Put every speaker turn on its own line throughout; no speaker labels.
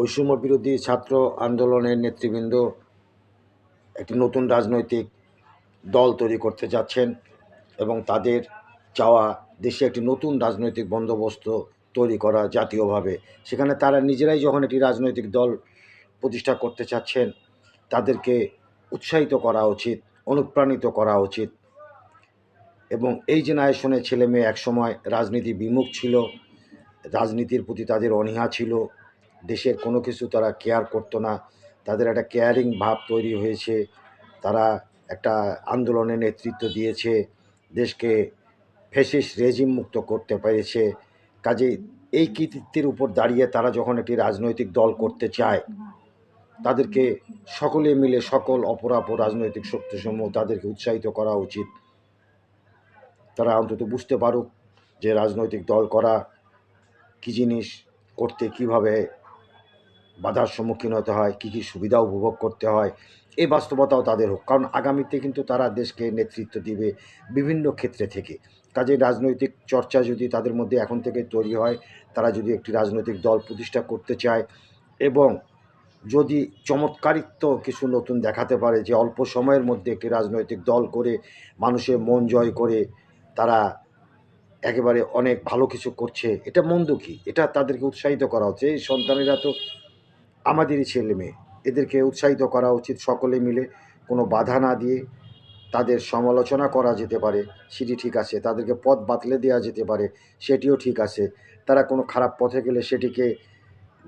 বৈষম্য বিরোধী ছাত্র আন্দোলনের নেতৃবৃন্দ একটি নতুন রাজনৈতিক দল তৈরি করতে যাচ্ছেন এবং তাদের চাওয়া দেশে একটি নতুন রাজনৈতিক বন্দোবস্ত তৈরি করা জাতীয়ভাবে। সেখানে তারা নিজেরাই যখন একটি রাজনৈতিক দল প্রতিষ্ঠা করতে চাচ্ছেন, তাদেরকে উৎসাহিত করা উচিত, অনুপ্রাণিত করা উচিত এবং এই জেনারেশনের ছেলে মেয়ে একসময় রাজনীতি বিমুখ ছিল, রাজনীতির প্রতি তাদের অনীহা ছিল। দেশের কোনো কিছু তারা কেয়ার করতো না। তাদের একটা কেয়ারিং ভাব তৈরি হয়েছে। তারা একটা আন্দোলনের নেতৃত্ব দিয়েছে। দেশকে ফেসিস রেজিম মুক্ত করতে পেরেছে। কাজে এই কৃতিত্বের উপর দাঁড়িয়ে তারা যখন একটি রাজনৈতিক দল করতে চায়, তাদেরকে সকলে মিলে সকল অপরাপর রাজনৈতিক শক্তিসমূহ তাদেরকে উৎসাহিত করা উচিত। তারা অন্তত বুঝতে পারুক যে রাজনৈতিক দল করা কী জিনিস, করতে কীভাবে বাধার সম্মুখীন হতে হয়, কী কী সুবিধা উপভোগ করতে হয়, এই বাস্তবতাও তাদের হোক। কারণ আগামীতে কিন্তু তারা দেশকে নেতৃত্ব দিবে বিভিন্ন ক্ষেত্রে থেকে। কাজে রাজনৈতিক চর্চা যদি তাদের মধ্যে এখন থেকে তৈরি হয়, তারা যদি একটি রাজনৈতিক দল প্রতিষ্ঠা করতে চায় এবং যদি চমৎকারিত্ব কিছু নতুন দেখাতে পারে যে অল্প সময়ের মধ্যে একটি রাজনৈতিক দল করে মানুষের মন জয় করে তারা একেবারে অনেক ভালো কিছু করছে, এটা মন্দ কি? এটা তাদেরকে উৎসাহিত করা হচ্ছে। এই সন্তানেরা তো আমাদেরই ছেলে মেয়ে। এদেরকে উৎসাহিত করা উচিত সকলে মিলে। কোনো বাধা না দিয়ে তাদের সমালোচনা করা যেতে পারে, সেটি ঠিক আছে। তাদেরকে পথ বাতলে দেওয়া যেতে পারে, সেটিও ঠিক আছে। তারা কোনো খারাপ পথে গেলে সেটিকে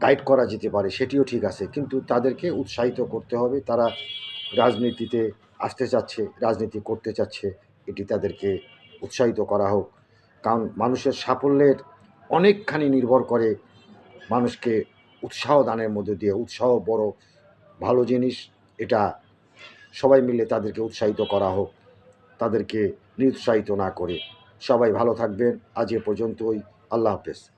গাইড করা যেতে পারে, সেটিও ঠিক আছে। কিন্তু তাদেরকে উৎসাহিত করতে হবে। তারা রাজনীতিতে আসতে চাচ্ছে, রাজনীতি করতে চাচ্ছে, এটি তাদেরকে উৎসাহিত করা হোক। কারণ মানুষের সাফল্যের অনেকখানি নির্ভর করে মানুষকে উৎসাহ দানের মধ্যে দিয়ে, উৎসাহ বড়, ভালো জিনিস, এটা সবাই মিলে তাদেরকে উৎসাহিত করা হোক, তাদেরকে নিরুৎসাহিত না করে। সবাই ভালো থাকবেন। আজ এ পর্যন্তই। আল্লাহ হাফেজ।